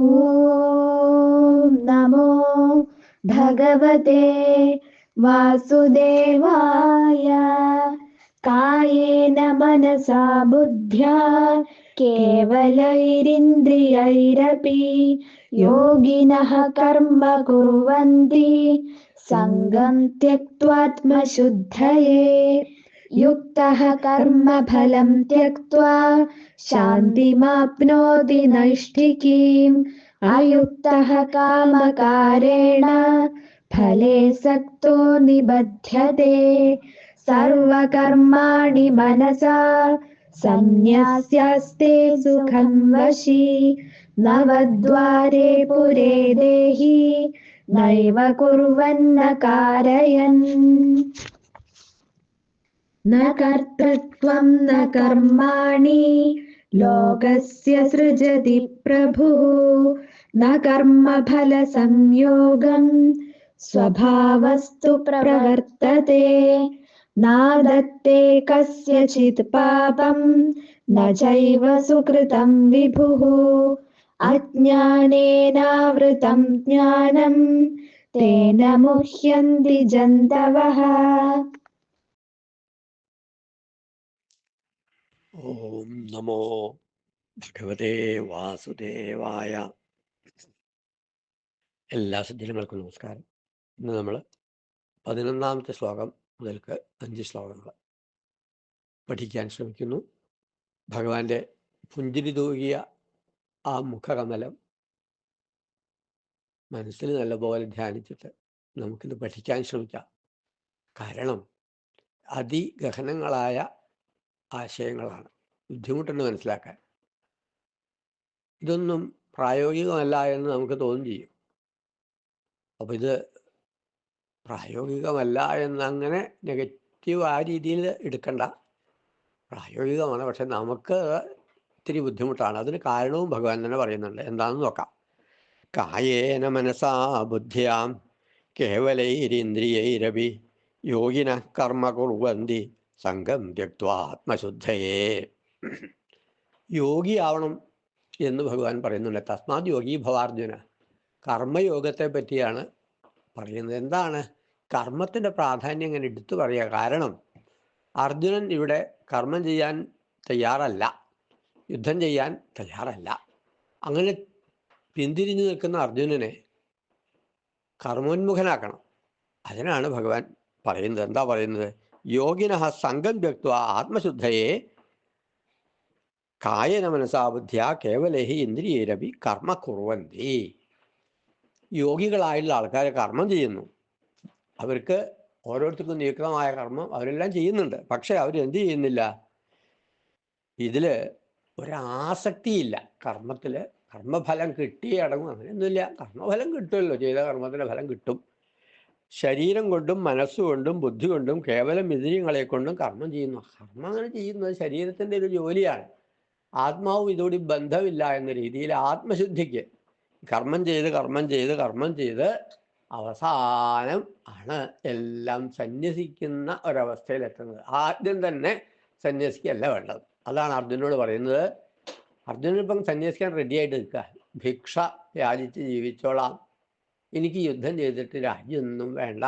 ॐ नमो भगवते वासुदेवाय। कायेन मनसा बुद्ध्या केवलैरिन्द्रियैरपि योगिनः कर्म कुर्वन्ति सङ्गं त्यक्त्वात्मशुद्धये युक्तः कर्मफलं त्यक्त्वा शान्तिमाप्नोति नैष्ठिकीम् अयुक्तः कामकारेण फले सक्तो निबध्यते सर्वकर्माणि मनसा सन्न्यास्यास्ते सुखं वशी नवद्वारे पुरे देहि नैव कुर्वन्न कारयन् न कर्तृत्वं न कर्माणि लोकस्य सृजति प्रभुः न कर्मफलसंयोगम् स्वभावस्तु प्रवर्तते नादत्ते कस्यचित् पापं न चैव सुकृतं विभुः अज्ञानेनावृतं ज्ञानं तेन मुह्यन्ति जन्तवः ഓം നമോ ഭഗവതേ വാസുദേവായ. എല്ലാ സജ്ജനങ്ങൾക്കും നമസ്കാരം. ഇന്ന് നമ്മൾ പതിനൊന്നാമത്തെ ശ്ലോകം മുതൽക്ക് അഞ്ച് ശ്ലോകങ്ങൾ പഠിക്കാൻ ശ്രമിക്കുന്നു. ഭഗവാന്റെ പുഞ്ചിരി തൂകിയ ആ മുഖകമലം മനസ്സിൽ നല്ലപോലെ ധ്യാനിച്ചിട്ട് നമുക്കിത് പഠിക്കാൻ ശ്രമിക്കാം. കാരണം അതിഗഹനങ്ങളായ ആശയങ്ങളാണ്. ബുദ്ധിമുട്ടുണ്ട് മനസ്സിലാക്കാൻ. ഇതൊന്നും പ്രായോഗികമല്ല എന്ന് നമുക്ക് തോന്നും ചെയ്യും. അപ്പം ഇത് പ്രായോഗികമല്ല എന്നങ്ങനെ നെഗറ്റീവ് ആ രീതിയിൽ എടുക്കണ്ട. പ്രായോഗികമാണ്. പക്ഷെ നമുക്ക് ഇത്തിരി ബുദ്ധിമുട്ടാണ്. അതിന് കാരണവും ഭഗവാൻ തന്നെ പറയുന്നുണ്ട്. എന്താണെന്ന് നോക്കാം. കായേന മനസാ ബുദ്ധിയാം കേവലൈരിന്ദ്രിയൈരവി യോഗിന കർമ്മ കുർവന്തി സംഘം ത്യക്വാ ആത്മശുദ്ധയേ യോഗിയാവണം എന്ന് ഭഗവാൻ പറയുന്നുണ്ട്. തസ്മാത് യോഗി ഭവാർജുന. കർമ്മയോഗത്തെ പറ്റിയാണ് പറയുന്നത്. എന്താണ്? കർമ്മത്തിന്റെ പ്രാധാന്യം ഇങ്ങനെ എടുത്തു പറയുക. കാരണം അർജുനൻ ഇവിടെ കർമ്മം ചെയ്യാൻ തയ്യാറല്ല. യുദ്ധം ചെയ്യാൻ തയ്യാറല്ല. അങ്ങനെ പിന്തിരിഞ്ഞു നിൽക്കുന്ന അർജുനനെ കർമ്മോന്മുഖനാക്കണം. അതിനാണ് ഭഗവാൻ പറയുന്നത്. എന്താ പറയുന്നത്? യോഗിന സംഘം ത്യക്ത ആത്മശുദ്ധയെ. കായന മനസാബുദ്ധ്യ കേവലഹി ഇന്ദ്രിയരവി കർമ്മ കുറവന്തി. യോഗികളായുള്ള ആൾക്കാർ കർമ്മം ചെയ്യുന്നു. അവർക്ക് ഓരോരുത്തർക്കും നിയുക്തമായ കർമ്മം അവരെല്ലാം ചെയ്യുന്നുണ്ട്. പക്ഷെ അവർ എന്ത് ചെയ്യുന്നില്ല? ഇതിൽ ഒരാസക്തിയില്ല. കർമ്മത്തിൽ കർമ്മഫലം കിട്ടിയടങ്ങും. അങ്ങനെയൊന്നുമില്ല. കർമ്മഫലം കിട്ടുമല്ലോ. ചെയ്ത കർമ്മത്തിന്റെ ഫലം കിട്ടും. ശരീരം കൊണ്ടും മനസ്സുകൊണ്ടും ബുദ്ധി കൊണ്ടും കേവലം ഇന്ദ്രിയങ്ങളെ കൊണ്ടും കർമ്മം ചെയ്യുന്നു. കർമ്മം അങ്ങനെ ചെയ്യുന്നത് ശരീരത്തിന്റെ ഒരു ജോലിയാണ്. ആത്മാവും ഇതോടി ബന്ധമില്ല എന്ന രീതിയിൽ ആത്മശുദ്ധിക്ക് കർമ്മം ചെയ്ത് കർമ്മം ചെയ്ത് കർമ്മം ചെയ്ത് അവസാനം ആണ് എല്ലാം സന്യസിക്കുന്ന ഒരവസ്ഥയിലെത്തുന്നത് ആദ്യം തന്നെ സന്യസിക്കല്ല വേണ്ടത്. അതാണ് അർജുനോട് പറയുന്നത്. അർജുനൻ ഇപ്പം സന്യസിക്കാൻ റെഡിയായിട്ട് നിൽക്കുക. ഭിക്ഷ യാചിച്ച് ജീവിച്ചോളാം. എനിക്ക് യുദ്ധം ചെയ്തിട്ട് രാജ്യമൊന്നും വേണ്ട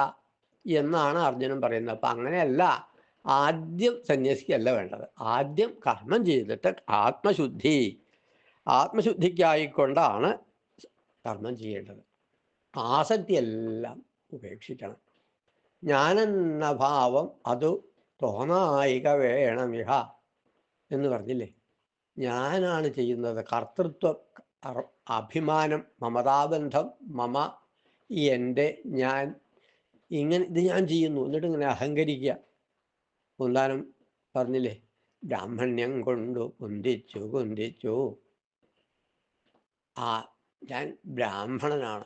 എന്നാണ് അർജുനൻ പറയുന്നത്. അപ്പം അങ്ങനെയല്ല ആദ്യം സന്യാസിക്കല്ല വേണ്ടത്. ആദ്യം കർമ്മം ചെയ്തിട്ട് ആത്മശുദ്ധി ആത്മശുദ്ധിക്കായിക്കൊണ്ടാണ് കർമ്മം ചെയ്യേണ്ടത്. ആസക്തിയെല്ലാം ഉപേക്ഷിക്കണം. ഞാനെന്ന ഭാവം അത് തോന്നായിക വേണമിഹ എന്ന് പറഞ്ഞില്ലേ? ഞാനാണ് ചെയ്യുന്നത്. കർത്തൃത്വ അഭിമാനം മമതാബന്ധം മമ എന്റെ ഞാൻ ഇങ്ങനെ ഇത് ഞാൻ ചെയ്യുന്നു. എന്നിട്ട് ഇങ്ങനെ അഹങ്കരിക്കുക. കുന്താനം പറഞ്ഞില്ലേ? ബ്രാഹ്മണ്യം കൊണ്ടു കുന്തിച്ചു കുന്തിച്ചു. ആ ഞാൻ ബ്രാഹ്മണനാണ്.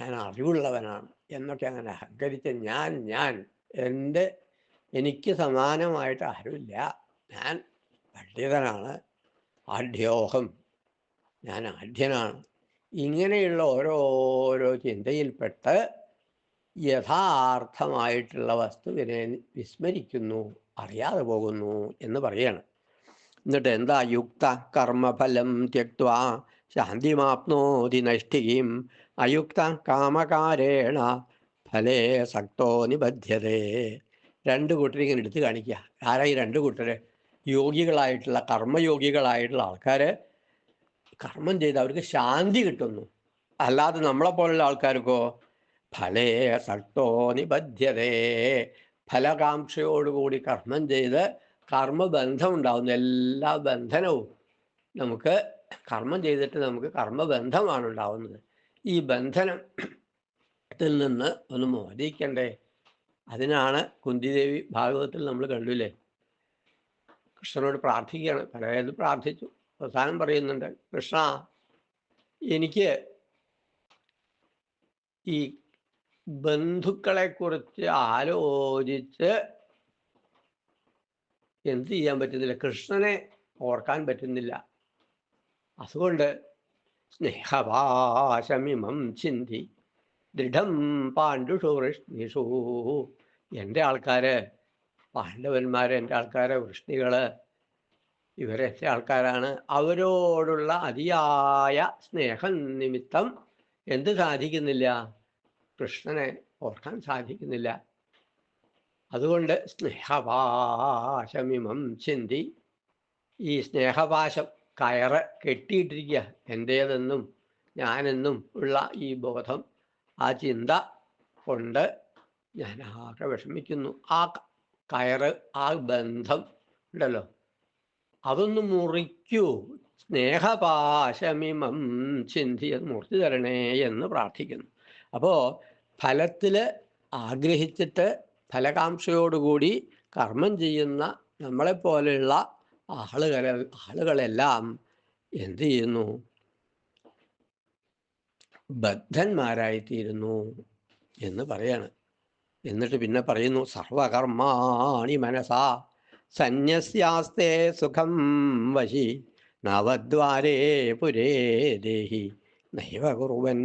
ഞാൻ അറിവുള്ളവനാണ്. എന്നൊക്കെ അങ്ങനെ അഹങ്കരിച്ച ഞാൻ ഞാൻ എന്റെ എനിക്ക് സമാനമായിട്ട് ആരുമില്ല. ഞാൻ പണ്ഡിതനാണ്. ആഢ്യോഹം. ഞാൻ ആഢ്യനാണ്. ഇങ്ങനെയുള്ള ഓരോരോ ചിന്തയിൽപ്പെട്ട് യഥാർത്ഥമായിട്ടുള്ള വസ്തുവിനെ വിസ്മരിക്കുന്നു അറിയാതെ പോകുന്നു എന്ന് പറയാണ്. എന്നിട്ട് എന്താ? യുക്ത കർമ്മഫലം ത്യക്വാ ശാന്തിമാപ്നോതി നഷ്ടികയും അയുക്ത കാമകാരേണ ഫലേ സക്തോ നിബദ്ധ്യതേ രണ്ട് കൂട്ടരെ ഇങ്ങനെ എടുത്ത് കാണിക്കുക. ആരായി രണ്ട് കൂട്ടർ യോഗികളായിട്ടുള്ള കർമ്മയോഗികളായിട്ടുള്ള ആൾക്കാർ കർമ്മം ചെയ്ത് അവർക്ക് ശാന്തി കിട്ടുന്നു. അല്ലാതെ നമ്മളെ പോലുള്ള ആൾക്കാർക്കോ ഫലേ സട്ടോ നിബദ്ധ്യതേ ഫലകാംക്ഷയോടുകൂടി കർമ്മം ചെയ്ത് കർമ്മബന്ധം ഉണ്ടാവുന്ന എല്ലാ ബന്ധനവും നമുക്ക് കർമ്മം ചെയ്തിട്ട് നമുക്ക് കർമ്മബന്ധമാണ് ഉണ്ടാവുന്നത്. ഈ ബന്ധനത്തിൽ നിന്ന് ഒന്ന് മോചിക്കണ്ടേ? അതിനാണ് കുന്തിദേവി ഭാഗവതത്തിൽ നമ്മൾ കണ്ടില്ലേ? കൃഷ്ണനോട് പ്രാർത്ഥിക്കുകയാണ്. പലരും പ്രാർത്ഥിച്ചു. അവസാനം പറയുന്നുണ്ട്. കൃഷ്ണ എനിക്ക് ഈ ബന്ധുക്കളെ കുറിച്ച് ആലോചിച്ച് എന്ത് ചെയ്യാൻ പറ്റുന്നില്ല. കൃഷ്ണനെ ഓർക്കാൻ പറ്റുന്നില്ല. അതുകൊണ്ട് സ്നേഹഭാഷമിമം ചിന്തി ദൃഢം പാണ്ഡുഷു വൃഷ്ണിഷു എന്റെ ആൾക്കാര് പാണ്ഡവന്മാര് എന്റെ ആൾക്കാരെ വൃഷ്ണികൾ ഇവരൊക്കെ ആൾക്കാരാണ്. അവരോടുള്ള അതിയായ സ്നേഹം നിമിത്തം എന്ത് സാധിക്കുന്നില്ല? കൃഷ്ണനെ ഓർക്കാൻ സാധിക്കുന്നില്ല. അതുകൊണ്ട് സ്നേഹപാശമിമം ചിന്തി. ഈ സ്നേഹപാശം കയറ് കെട്ടിയിട്ടിരിക്കുക എന്റേതെന്നും ഞാനെന്നും ഉള്ള ഈ ബോധം ആ ചിന്ത കൊണ്ട് ഞാൻ ആകെ വിഷമിക്കുന്നു. ആ കയറ് ആ ബന്ധം ഉണ്ടല്ലോ. അതൊന്ന് മുറിക്കൂ. സ്നേഹപാശമിമം ചിന്തി അത് മുറിച്ചു തരണേ എന്ന് പ്രാർത്ഥിക്കുന്നു. അപ്പോൾ ഫലത്തിൽ ആഗ്രഹിച്ചിട്ട് ഫലകാംക്ഷയോടുകൂടി കർമ്മം ചെയ്യുന്ന നമ്മളെപ്പോലെയുള്ള ആളുകളെ ആളുകളെല്ലാം എന്ത് ചെയ്യുന്നു? ബദ്ധന്മാരായിത്തീരുന്നു എന്ന് പറയാണ്. എന്നിട്ട് പിന്നെ പറയുന്നു സർവകർമാണി മനസാ സന്യസ്യാസ്തേ സുഖം വശി. നവദ്വാരേ പുരേ ദേഹി. നൈവ കുറുവൻ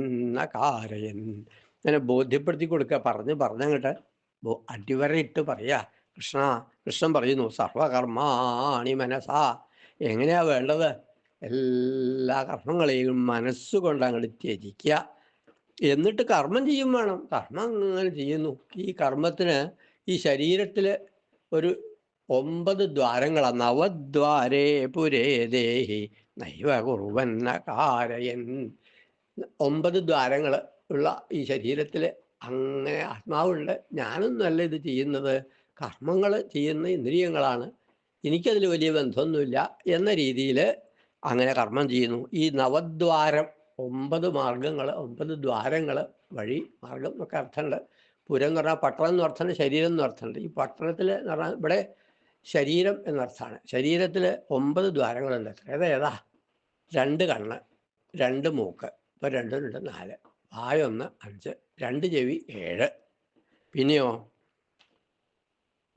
കാരയൻ അങ്ങനെ ബോധ്യപ്പെടുത്തി കൊടുക്കുക. പറഞ്ഞ് പറഞ്ഞങ്ങട്ട് അടിവരയിട്ട് പറയാ. കൃഷ്ണ കൃഷ്ണൻ പറയുന്നു സർവകർമാണി മനസാ. എങ്ങനെയാ വേണ്ടത്? എല്ലാ കർമ്മങ്ങളെയും മനസ്സുകൊണ്ട് അങ്ങോട്ട് ത്യജിക്കുക. എന്നിട്ട് കർമ്മം ചെയ്യും വേണം. കർമ്മം അങ്ങനെ ചെയ്യുന്നു. ഈ കർമ്മത്തിന് ഈ ശരീരത്തിൽ ഒരു ഒമ്പത് ദ്വാരങ്ങളാണ് നവദ്വാരേ പുരേ ദേഹി നൈവ കുറുവന്ന കാരയൻ ഒമ്പത് ദ്വാരങ്ങൾ ഉള്ള ഈ ശരീരത്തിൽ അങ്ങനെ ആത്മാവുണ്ട്. ഞാനൊന്നുമല്ല ഇത് ചെയ്യുന്നത്. കർമ്മങ്ങൾ ചെയ്യുന്ന ഇന്ദ്രിയങ്ങളാണ്. എനിക്കതിൽ വലിയ ബന്ധമൊന്നുമില്ല എന്ന രീതിയിൽ അങ്ങനെ കർമ്മം ചെയ്യുന്നു. ഈ നവദ്വാരം ഒമ്പത് മാർഗങ്ങൾ ഒമ്പത് ദ്വാരങ്ങൾ വഴി മാർഗം എന്നൊക്കെ അർത്ഥമുണ്ട്. പുരം എന്ന് പറഞ്ഞാൽ പട്ടണം എന്ന് അർത്ഥമുണ്ട് ശരീരം എന്ന് അർത്ഥമുണ്ട്. ഈ പട്ടണത്തിൽ എന്ന് പറഞ്ഞാൽ ഇവിടെ ശരീരം എന്നർത്ഥമാണ്. ശരീരത്തിൽ ഒമ്പത് ദ്വാരങ്ങളുണ്ട് ഏതാ ഏതാ? രണ്ട് കണ്ണ് രണ്ട് മൂക്ക് ഇപ്പോൾ രണ്ടും രണ്ട് നാല്. വായൊന്ന് അഞ്ച് രണ്ട് ചെവി ഏഴ്. പിന്നെയോ?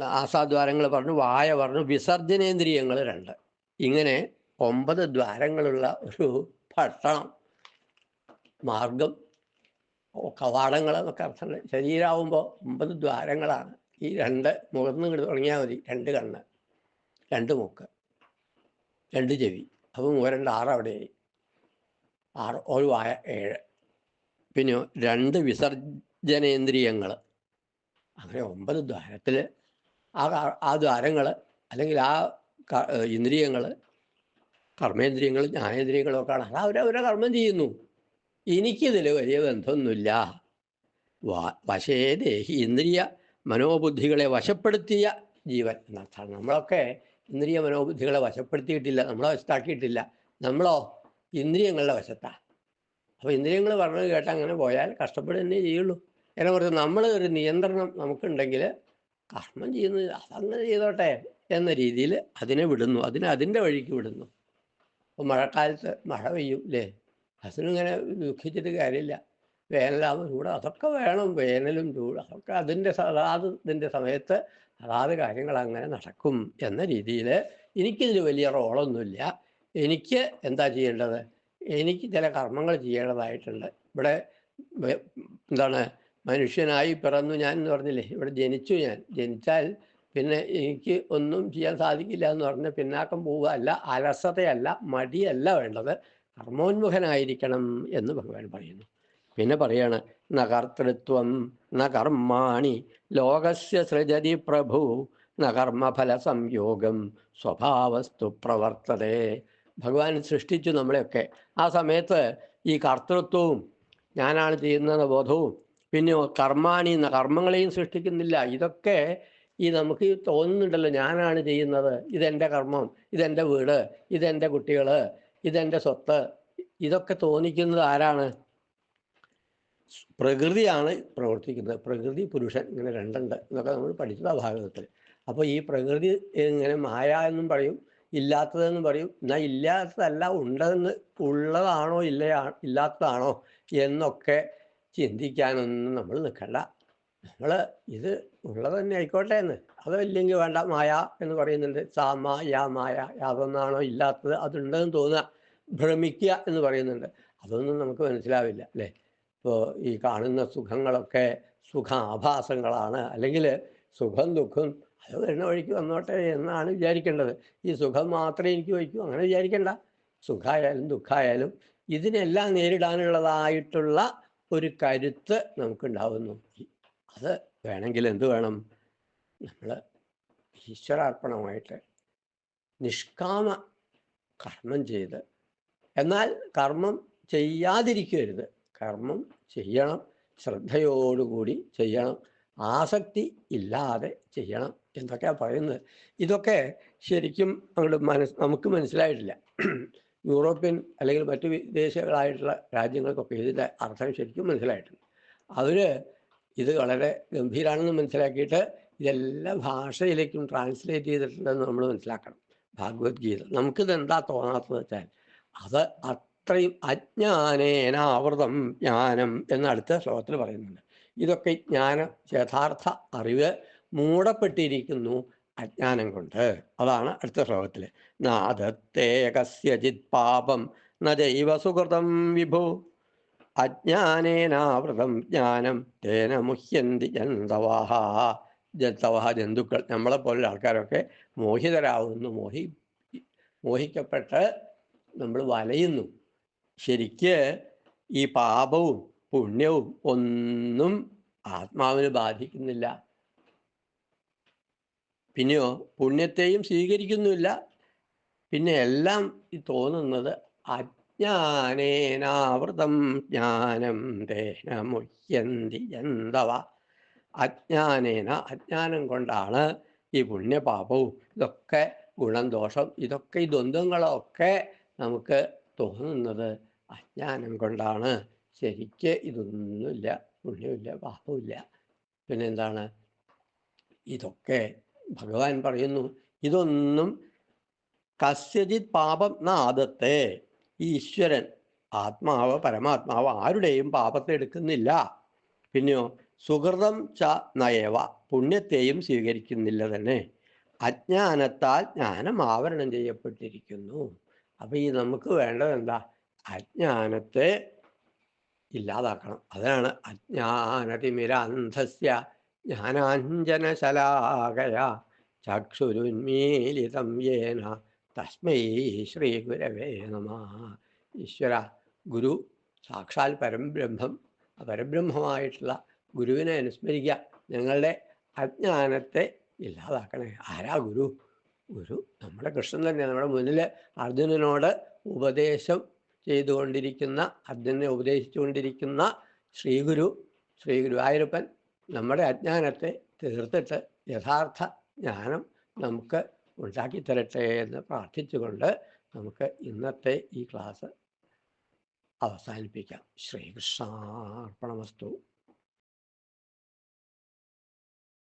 ആസാദ്വാരങ്ങൾ പറഞ്ഞു വായ പറഞ്ഞു വിസർജനേന്ദ്രിയങ്ങൾ രണ്ട്. ഇങ്ങനെ ഒമ്പത് ദ്വാരങ്ങളുള്ള ഒരു ഭക്ഷണം മാർഗം കവാടങ്ങൾ എന്നൊക്കെ അർത്ഥമുണ്ട് ശരീരമാവുമ്പോൾ ഒമ്പത് ദ്വാരങ്ങളാണ്. ഈ രണ്ട് മുഖത്ത് ഇങ്ങോട്ട് തുടങ്ങിയാൽ മതി രണ്ട് കണ്ണ്. രണ്ട് മൂക്ക് രണ്ട് ചെവി. അപ്പം രണ്ട് ആറ് അവിടെയായി ആറ് ഒരു വായ ഏഴ്. പിന്നെ രണ്ട് വിസർജനേന്ദ്രിയങ്ങൾ അങ്ങനെ ഒമ്പത് ദ്വാരത്തിൽ ആ ആ ദ്വാരങ്ങൾ അല്ലെങ്കിൽ ആ ഇന്ദ്രിയങ്ങൾ കർമ്മേന്ദ്രിയങ്ങൾ ജ്ഞാനേന്ദ്രിയങ്ങളും ഒക്കെ ആണ് അത് അവരവരെ കർമ്മം ചെയ്യുന്നു. എനിക്കിതിൽ വലിയ ബന്ധമൊന്നുമില്ല. വശേ ദേഹി ഇന്ദ്രിയ മനോബുദ്ധികളെ വശപ്പെടുത്തിയ ജീവൻ എന്നർത്ഥമാണ് നമ്മളൊക്കെ ഇന്ദ്രിയ മനോബുദ്ധികളെ വശപ്പെടുത്തിയിട്ടില്ല നമ്മളെ വശത്താക്കിയിട്ടില്ല. നമ്മളോ ഇന്ദ്രിയങ്ങളുടെ വശത്താ. അപ്പോൾ ഇന്ദ്രിയങ്ങൾ പറഞ്ഞത് കേട്ട് അങ്ങനെ പോയാൽ കഷ്ടപ്പെടുക തന്നെ ചെയ്യുള്ളൂ. എന്നെ കുറച്ച് നമ്മൾ ഒരു നിയന്ത്രണം നമുക്കുണ്ടെങ്കിൽ കർമ്മം ചെയ്യുന്നത് അതങ്ങനെ ചെയ്തോട്ടെ എന്ന രീതിയിൽ അതിനെ വിടുന്നു. അതിനെ അതിന്റെ വഴിക്ക് വിടുന്നു. അപ്പോൾ മഴക്കാലത്ത് മഴ പെയ്യും അല്ലേ അതിനിങ്ങനെ ദുഃഖിച്ചിട്ട് കാര്യമില്ല. വേനലാകുമ്പോൾ ചൂട് അതൊക്കെ വേണം. വേനലും ചൂട് അതൊക്കെ അതിന്റെ അതാത് ഇതിന്റെ സമയത്ത് അതാത് കാര്യങ്ങൾ അങ്ങനെ നടക്കും എന്ന രീതിയിൽ എനിക്കിതിൽ വലിയ റോളൊന്നുമില്ല. എനിക്ക് എന്താ ചെയ്യേണ്ടത്? എനിക്ക് ചില കർമ്മങ്ങൾ ചെയ്യേണ്ടതായിട്ടുണ്ട്. ഇവിടെ എന്താണ് മനുഷ്യനായി പിറന്നു ഞാൻ എന്ന് പറഞ്ഞില്ലേ? ഇവിടെ ജനിച്ചു ഞാൻ. ജനിച്ചാൽ പിന്നെ എനിക്ക് ഒന്നും ചെയ്യാൻ സാധിക്കില്ല എന്ന് പറഞ്ഞ് പിന്നാക്കം പോവുക അല്ല അലസതയല്ല മടിയല്ല വേണ്ടത്. കർമ്മോന്മുഖനായിരിക്കണം എന്ന് ഭഗവാൻ പറയുന്നു. പിന്നെ പറയാണ് ന കർത്തൃത്വം ന കർമാണി ലോകസ്യ സൃജതി പ്രഭു നകർമ്മഫല കർമ്മഫല സംയോഗം സ്വഭാവസ്തു പ്രവർത്തതേ. ഭഗവാൻ സൃഷ്ടിച്ചു നമ്മളെയൊക്കെ. ആ സമയത്ത് ഈ കർത്തൃത്വവും ഞാനാണ് ചെയ്യുന്ന ബോധവും പിന്നെ കർമാണി കർമ്മങ്ങളെയും സൃഷ്ടിക്കുന്നില്ല. ഇതൊക്കെ ഈ നമുക്ക് തോന്നുന്നുണ്ടല്ലോ ഞാനാണ് ചെയ്യുന്നത്. ഇതെന്റെ കർമ്മം ഇതെന്റെ വീട് ഇതെന്റെ കുട്ടികൾ ഇതെന്റെ സ്വത്ത് ഇതൊക്കെ തോന്നിക്കുന്നത് ആരാണ്? പ്രകൃതിയാണ് പ്രവർത്തിക്കുന്നത്. പ്രകൃതി പുരുഷൻ ഇങ്ങനെ രണ്ടുണ്ട് എന്നൊക്കെ നമ്മൾ പഠിച്ചത് ആ ഭാഗത്തിൽ. അപ്പോൾ ഈ പ്രകൃതി ഇങ്ങനെ മായ എന്നും പറയും ഇല്ലാത്തതെന്ന് പറയും. എന്നാൽ ഇല്ലാത്തതല്ല ഉണ്ടെന്ന് ഉള്ളതാണോ ഇല്ലയാ ഇല്ലാത്തതാണോ എന്നൊക്കെ ചിന്തിക്കാനൊന്നും നമ്മൾ നിൽക്കണ്ട. നമ്മൾ ഇത് ഉള്ളത് തന്നെ ആയിക്കോട്ടെ എന്ന്. അതല്ലെങ്കിൽ വേണ്ട. മായ എന്ന് പറയുന്നുണ്ട്. സാ മായ മായ. യാതൊന്നാണോ ഇല്ലാത്തത്? അതുണ്ടെന്ന് തോന്നുക ഭ്രമിക്കുക എന്ന് പറയുന്നുണ്ട്. അതൊന്നും നമുക്ക് മനസ്സിലാവില്ല അല്ലേ? ഇപ്പോൾ ഈ കാണുന്ന സുഖങ്ങളൊക്കെ സുഖ ആഭാസങ്ങളാണ് അല്ലെങ്കിൽ സുഖം ദുഃഖം അത് വരുന്ന വഴിക്ക് വന്നോട്ടെ എന്നാണ് വിചാരിക്കേണ്ടത്. ഈ സുഖം മാത്രമേ എനിക്ക് വഹിക്കൂ അങ്ങനെ വിചാരിക്കേണ്ട. സുഖമായാലും ദുഃഖമായാലും ഇതിനെല്ലാം നേരിടാനുള്ളതായിട്ടുള്ള ഒരു കരുത്ത് നമുക്കുണ്ടാവുന്നു. അത് വേണമെങ്കിൽ എന്ത് വേണം? നമ്മൾ ഈശ്വരാർപ്പണമായിട്ട് നിഷ്കാമ കർമ്മം ചെയ്ത് എന്നാൽ കർമ്മം ചെയ്യാതിരിക്കരുത്. കർമ്മം ചെയ്യണം ശ്രദ്ധയോടുകൂടി ചെയ്യണം ആസക്തി ഇല്ലാതെ ചെയ്യണം എന്തൊക്കെയാണ് പറയുന്നത്. ഇതൊക്കെ ശരിക്കും അങ്ങോട്ട് മനസ് നമുക്ക് മനസ്സിലായിട്ടില്ല. യൂറോപ്യൻ അല്ലെങ്കിൽ മറ്റു വിദേശികളായിട്ടുള്ള രാജ്യങ്ങൾക്കൊക്കെ ഇതിന്റെ അർത്ഥം ശരിക്കും മനസ്സിലായിട്ടുണ്ട്. അവർ ഇത് വളരെ ഗംഭീരാണെന്ന് മനസ്സിലാക്കിയിട്ട് ഇതെല്ലാ ഭാഷയിലേക്കും ട്രാൻസ്ലേറ്റ് ചെയ്തിട്ടുണ്ടെന്ന് നമ്മൾ മനസ്സിലാക്കണം. ഭാഗവത്ഗീത. നമുക്കിത് എന്താ തോന്നാത്തത് വെച്ചാൽ അത് അത്രയും അജ്ഞാനേനാവൃതം ജ്ഞാനം എന്ന് അടുത്ത ശ്ലോകത്തിൽ പറയുന്നുണ്ട്. ഇതൊക്കെ ജ്ഞാന യഥാർത്ഥ അറിവ് മൂടപ്പെട്ടിരിക്കുന്നു അജ്ഞാനം കൊണ്ട്. അതാണ് അടുത്ത ശ്ലോകത്തിൽ നാദത്തേ കസ്യജിത് പാപം ദൈവ സുഹൃതം വിഭു. അജ്ഞാനേനാവൃതം ജ്ഞാനം തേന മുഹ്യന്തി ജന്തവാഹ. ജന്തവാഹ ജന്തുക്കൾ നമ്മളെപ്പോലുള്ള ആൾക്കാരൊക്കെ മോഹിതരാകുന്നു മോഹി മോഹിക്കപ്പെട്ട് നമ്മൾ വലയുന്നു. ശരിക്ക് ഈ പാപവും പുണ്യവും ഒന്നും ആത്മാവിന് ബാധിക്കുന്നില്ല. പിന്നെയോ പുണ്യത്തെയും സ്വീകരിക്കുന്നില്ല പിന്നെ എല്ലാം തോന്നുന്നത് അജ്ഞാനേനാവൃതം ജ്ഞാനം തേന മുഹ്യന്തി എന്തവ അജ്ഞാനേന അജ്ഞാനം കൊണ്ടാണ് ഈ പുണ്യപാപവും ഇതൊക്കെ ഗുണം ദോഷം ഇതൊക്കെ ഈ ദ്വന്ദ്ങ്ങളൊക്കെ നമുക്ക് തോന്നുന്നത്. അജ്ഞാനം കൊണ്ടാണ് ശരിക്ക് ഇതൊന്നുമില്ല പുണ്യമില്ല പാപമില്ല. പിന്നെ എന്താണ് ഇതൊക്കെ ഭഗവാൻ പറയുന്നു ഇതൊന്നും കസ്യജിത് പാപം നാദത്തെ. ഈശ്വരൻ ആത്മാവ് പരമാത്മാവ് ആരുടെയും പാപത്തെ എടുക്കുന്നില്ല. പിന്നെയോ സുഹൃതം ച നയവ പുണ്യത്തെയും സ്വീകരിക്കുന്നില്ല തന്നെ. അജ്ഞാനത്താൽ ജ്ഞാനം ആവരണം ചെയ്യപ്പെട്ടിരിക്കുന്നു. അപ്പൊ ഈ നമുക്ക് വേണ്ടത് എന്താ? അജ്ഞാനത്തെ ഇല്ലാതാക്കണം. അതാണ് അജ്ഞാനതിമിരാന്ധസ്യ ജ്ഞാനാഞ്ജനശലാകയ ചക്ഷുരുന്മീലിതം യേന തസ്മൈ ശ്രീ ഗുരവേ നമ. ഈശ്വര ഗുരു സാക്ഷാൽ പരബ്രഹ്മം പരബ്രഹ്മമായിട്ടുള്ള ഗുരുവിനെ അനുസ്മരിക്കുക. ഞങ്ങളുടെ അജ്ഞാനത്തെ ഇല്ലാതാക്കണേ. ആരാ ഗുരു? ഗുരു നമ്മുടെ കൃഷ്ണൻ തന്നെ. നമ്മുടെ മുന്നിൽ അർജുനനോട് ഉപദേശം ചെയ്തുകൊണ്ടിരിക്കുന്ന അർജുനെ ഉപദേശിച്ചുകൊണ്ടിരിക്കുന്ന ശ്രീഗുരു ശ്രീ ഗുരുവായൂരപ്പൻ നമ്മുടെ അജ്ഞാനത്തെ തീർത്തിട്ട് യഥാർത്ഥ ജ്ഞാനം നമുക്ക് ഉണ്ടാക്കി തരട്ടെ എന്ന് പ്രാർത്ഥിച്ചുകൊണ്ട് നമുക്ക് ഇന്നത്തെ ഈ ക്ലാസ് അവസാനിപ്പിക്കാം. ശ്രീകൃഷ്ണാർപ്പണമസ്തു.